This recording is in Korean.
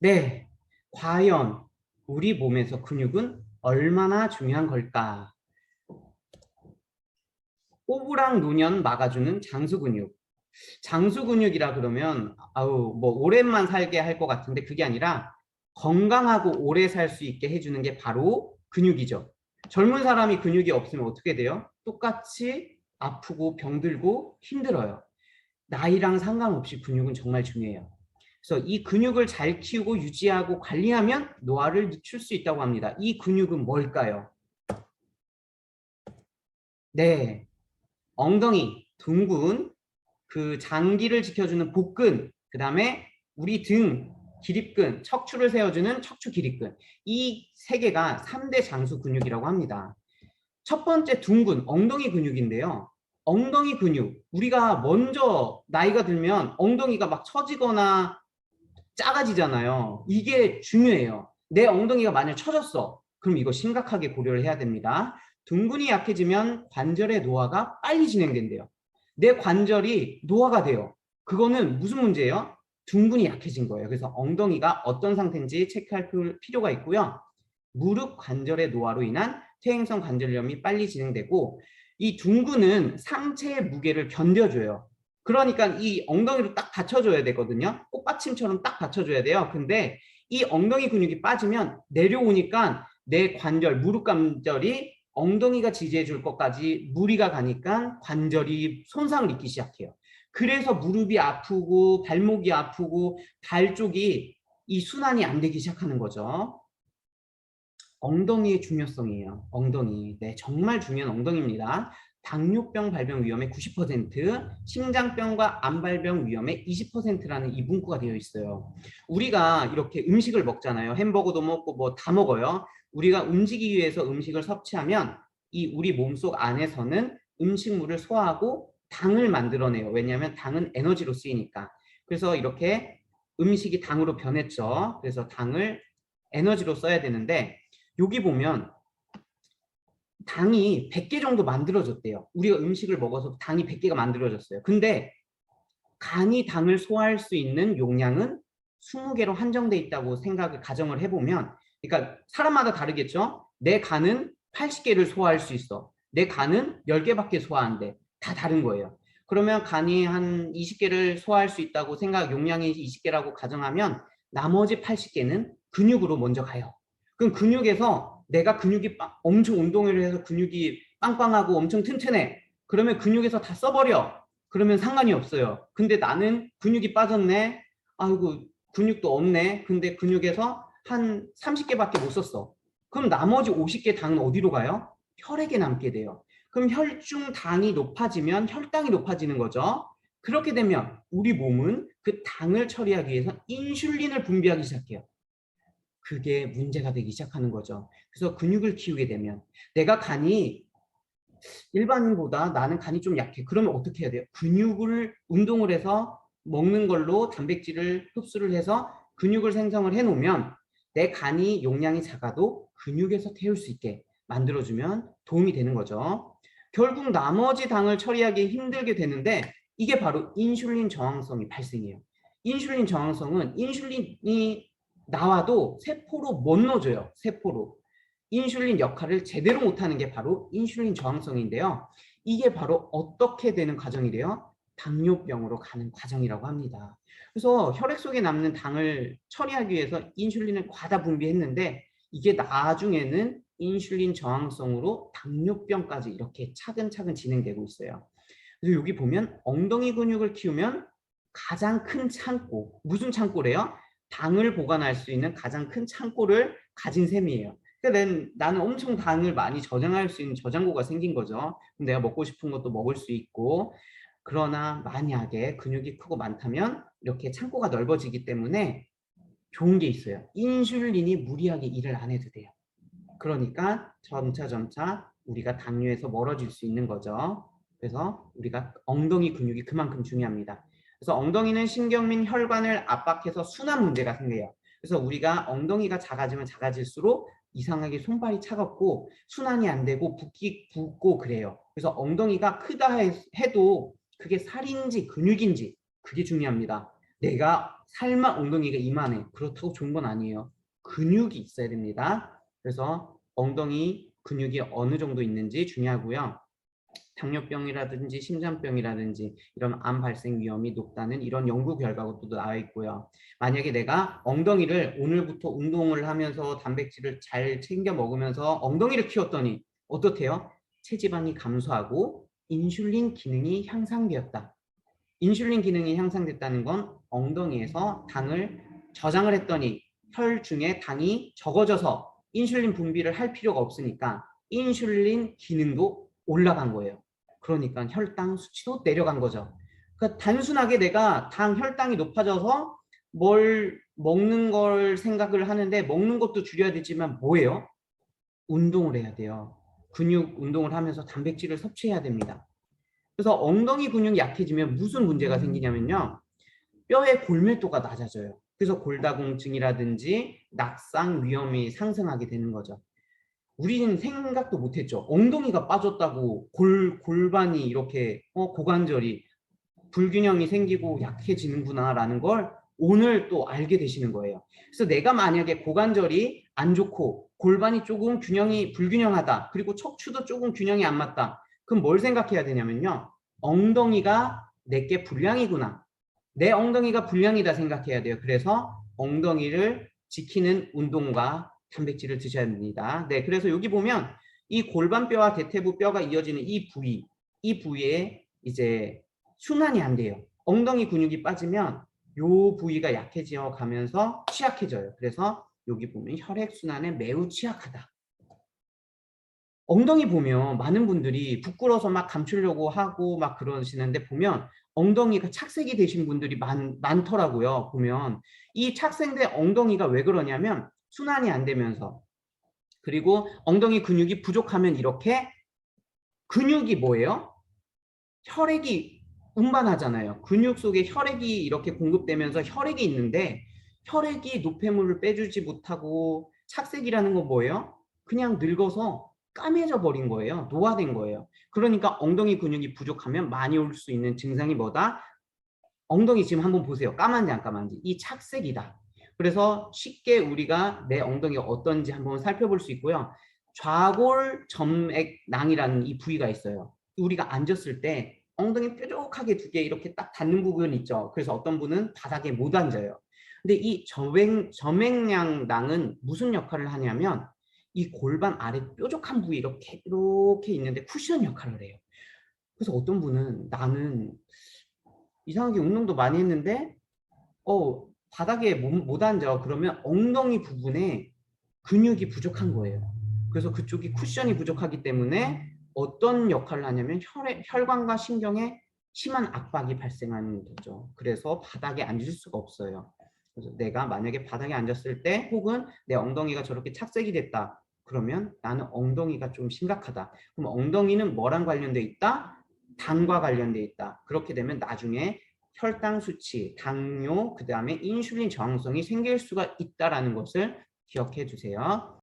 네, 과연 우리 몸에서 근육은 얼마나 중요한 걸까? 오브랑 노년 막아주는 장수 근육. 장수 근육이라 그러면 아우 뭐 오랜만 살게 할 것 같은데 그게 아니라 건강하고 오래 살 수 있게 해주는 게 바로 근육이죠. 젊은 사람이 근육이 없으면 어떻게 돼요? 똑같이 아프고 병들고 힘들어요. 나이랑 상관없이 근육은 정말 중요해요. 그래서 이 근육을 잘 키우고 유지하고 관리하면 노화를 늦출 수 있다고 합니다. 이 근육은 뭘까요? 네, 엉덩이, 둥근, 그 장기를 지켜주는 복근, 그 다음에 우리 등, 기립근, 척추를 세워주는 척추 기립근. 이 세 개가 3대 장수 근육이라고 합니다. 첫 번째 둥근, 엉덩이 근육인데요. 엉덩이 근육, 우리가 먼저 나이가 들면 엉덩이가 막 처지거나 작아지잖아요. 이게 중요해요. 내 엉덩이가 만약 처졌어. 그럼 이거 심각하게 고려를 해야 됩니다. 둥근이 약해지면 관절의 노화가 빨리 진행된대요. 내 관절이 노화가 돼요. 그거는 무슨 문제예요? 둥근이 약해진 거예요. 그래서 엉덩이가 어떤 상태인지 체크할 필요가 있고요. 무릎 관절의 노화로 인한 퇴행성 관절염이 빨리 진행되고 이 둥근은 상체의 무게를 견뎌줘요. 그러니까 이 엉덩이로 딱 받쳐줘야 되거든요. 꽃받침처럼 딱 받쳐줘야 돼요. 근데 이 엉덩이 근육이 빠지면 내려오니까 내 관절, 무릎 관절이 엉덩이가 지지해 줄 것까지 무리가 가니까 관절이 손상을 입기 시작해요. 그래서 무릎이 아프고 발목이 아프고 발 쪽이 이 순환이 안 되기 시작하는 거죠. 엉덩이의 중요성이에요. 엉덩이. 네, 정말 중요한 엉덩이입니다. 당뇨병 발병 위험의 90%, 심장병과 암 발병 위험의 20%라는 이 문구가 되어 있어요. 우리가 이렇게 음식을 먹잖아요. 햄버거도 먹고 뭐 다 먹어요. 우리가 움직이기 위해서 음식을 섭취하면 이 우리 몸속 안에서는 음식물을 소화하고 당을 만들어내요. 왜냐하면 당은 에너지로 쓰이니까. 그래서 이렇게 음식이 당으로 변했죠. 그래서 당을 에너지로 써야 되는데 여기 보면 당이 100개 정도 만들어졌대요. 우리가 음식을 먹어서 당이 100개가 만들어졌어요. 근데 간이 당을 소화할 수 있는 용량은 20개로 한정돼 있다고 생각을 가정을 해보면 그러니까 사람마다 다르겠죠. 내 간은 80개를 소화할 수 있어. 내 간은 10개밖에 소화한대. 다 다른 거예요. 그러면 간이 한 20개를 소화할 수 있다고 생각 용량이 20개라고 가정하면 나머지 80개는 근육으로 먼저 가요. 그럼 근육에서 내가 근육이 빵, 엄청 운동을 해서 근육이 빵빵하고 엄청 튼튼해. 그러면 근육에서 다 써버려. 그러면 상관이 없어요. 근데 나는 근육이 빠졌네. 아이고 근육도 없네. 근데 근육에서 한 30개밖에 못 썼어. 그럼 나머지 50개 당은 어디로 가요? 혈액에 남게 돼요. 그럼 혈중 당이 높아지면 혈당이 높아지는 거죠. 그렇게 되면 우리 몸은 그 당을 처리하기 위해서 인슐린을 분비하기 시작해요. 그게 문제가 되기 시작하는 거죠. 그래서 근육을 키우게 되면 내가 간이 일반인보다 나는 간이 좀 약해. 그러면 어떻게 해야 돼요? 근육을 운동을 해서 먹는 걸로 단백질을 흡수를 해서 근육을 생성을 해 놓으면 내 간이 용량이 작아도 근육에서 태울 수 있게 만들어주면 도움이 되는 거죠. 결국 나머지 당을 처리하기 힘들게 되는데 이게 바로 인슐린 저항성이 발생해요. 인슐린 저항성은 인슐린이 나와도 세포로 못 넣어줘요. 세포로. 인슐린 역할을 제대로 못하는 게 바로 인슐린 저항성인데요. 이게 바로 어떻게 되는 과정이래요? 당뇨병으로 가는 과정이라고 합니다. 그래서 혈액 속에 남는 당을 처리하기 위해서 인슐린을 과다 분비했는데 이게 나중에는 인슐린 저항성으로 당뇨병까지 이렇게 차근차근 진행되고 있어요. 그래서 여기 보면 엉덩이 근육을 키우면 가장 큰 창고, 무슨 창고래요? 당을 보관할 수 있는 가장 큰 창고를 가진 셈이에요. 그러니까 나는 엄청 당을 많이 저장할 수 있는 저장고가 생긴 거죠. 내가 먹고 싶은 것도 먹을 수 있고 그러나 만약에 근육이 크고 많다면 이렇게 창고가 넓어지기 때문에 좋은 게 있어요. 인슐린이 무리하게 일을 안 해도 돼요. 그러니까 점차 점차 우리가 당뇨에서 멀어질 수 있는 거죠. 그래서 우리가 엉덩이 근육이 그만큼 중요합니다. 그래서 엉덩이는 신경 및 혈관을 압박해서 순환 문제가 생겨요. 그래서 우리가 엉덩이가 작아지면 작아질수록 이상하게 손발이 차갑고 순환이 안 되고 붓기 붓고 그래요. 그래서 엉덩이가 크다 해도 그게 살인지 근육인지 그게 중요합니다. 내가 살만 엉덩이가 이만해. 그렇다고 좋은 건 아니에요. 근육이 있어야 됩니다. 그래서 엉덩이 근육이 어느 정도 있는지 중요하고요. 당뇨병이라든지 심장병이라든지 이런 암 발생 위험이 높다는 이런 연구 결과가 또 나와 있고요. 만약에 내가 엉덩이를 오늘부터 운동을 하면서 단백질을 잘 챙겨 먹으면서 엉덩이를 키웠더니 어떻대요? 체지방이 감소하고 인슐린 기능이 향상되었다. 인슐린 기능이 향상됐다는 건 엉덩이에서 당을 저장을 했더니 혈 중에 당이 적어져서 인슐린 분비를 할 필요가 없으니까 인슐린 기능도 올라간 거예요. 그러니까 혈당 수치도 내려간 거죠. 그러니까 단순하게 내가 당 혈당이 높아져서 뭘 먹는 걸 생각을 하는데 먹는 것도 줄여야 되지만 뭐예요? 운동을 해야 돼요. 근육 운동을 하면서 단백질을 섭취해야 됩니다. 그래서 엉덩이 근육이 약해지면 무슨 문제가 생기냐면요. 뼈의 골밀도가 낮아져요. 그래서 골다공증이라든지 낙상 위험이 상승하게 되는 거죠. 우리는 생각도 못했죠. 엉덩이가 빠졌다고 골, 골반이 이렇게 어, 고관절이 불균형이 생기고 약해지는구나라는 걸 오늘 또 알게 되시는 거예요. 그래서 내가 만약에 고관절이 안 좋고 골반이 조금 균형이 불균형하다. 그리고 척추도 조금 균형이 안 맞다. 그럼 뭘 생각해야 되냐면요. 엉덩이가 내게 불량이구나. 내 엉덩이가 불량이다 생각해야 돼요. 그래서 엉덩이를 지키는 운동과 단백질을 드셔야 됩니다. 네, 그래서 여기 보면 이 골반뼈와 대퇴부 뼈가 이어지는 이 부위, 이 부위에 이제 순환이 안 돼요. 엉덩이 근육이 빠지면 요 부위가 약해져 가면서 취약해져요. 그래서 여기 보면 혈액 순환에 매우 취약하다. 엉덩이 보면 많은 분들이 부끄러워서 막 감추려고 하고 막 그러시는데 보면 엉덩이가 착색이 되신 분들이 많, 많더라고요. 보면 이 착색된 엉덩이가 왜 그러냐면 순환이 안 되면서 그리고 엉덩이 근육이 부족하면 이렇게 근육이 뭐예요? 혈액이 운반하잖아요. 근육 속에 혈액이 이렇게 공급되면서 혈액이 있는데 혈액이 노폐물을 빼주지 못하고 착색이라는 건 뭐예요? 그냥 늙어서 까매져 버린 거예요. 노화된 거예요. 그러니까 엉덩이 근육이 부족하면 많이 올 수 있는 증상이 뭐다? 엉덩이 지금 한번 보세요. 까만지 안 까만지. 이 착색이다. 그래서 쉽게 우리가 내 엉덩이가 어떤지 한번 살펴볼 수 있고요. 좌골 점액낭이라는 이 부위가 있어요. 우리가 앉았을 때 엉덩이 뾰족하게 두 개 이렇게 딱 닿는 부분 있죠. 그래서 어떤 분은 바닥에 못 앉아요. 근데 이 점액, 점액량낭은 무슨 역할을 하냐면 이 골반 아래 뾰족한 부위 이렇게 이렇게 있는데 쿠션 역할을 해요. 그래서 어떤 분은 나는 이상하게 운동도 많이 했는데 어 바닥에 못, 못 앉아 그러면 엉덩이 부분에 근육이 부족한 거예요. 그래서 그쪽이 쿠션이 부족하기 때문에 어떤 역할을 하냐면 혈액, 혈관과 신경에 심한 압박이 발생하는 거죠. 그래서 바닥에 앉을 수가 없어요. 그래서 내가 만약에 바닥에 앉았을 때 혹은 내 엉덩이가 저렇게 착색이 됐다. 그러면 나는 엉덩이가 좀 심각하다. 그럼 엉덩이는 뭐랑 관련돼 있다? 당과 관련돼 있다. 그렇게 되면 나중에 혈당 수치, 당뇨, 그 다음에 인슐린 저항성이 생길 수가 있다라는 것을 기억해 주세요.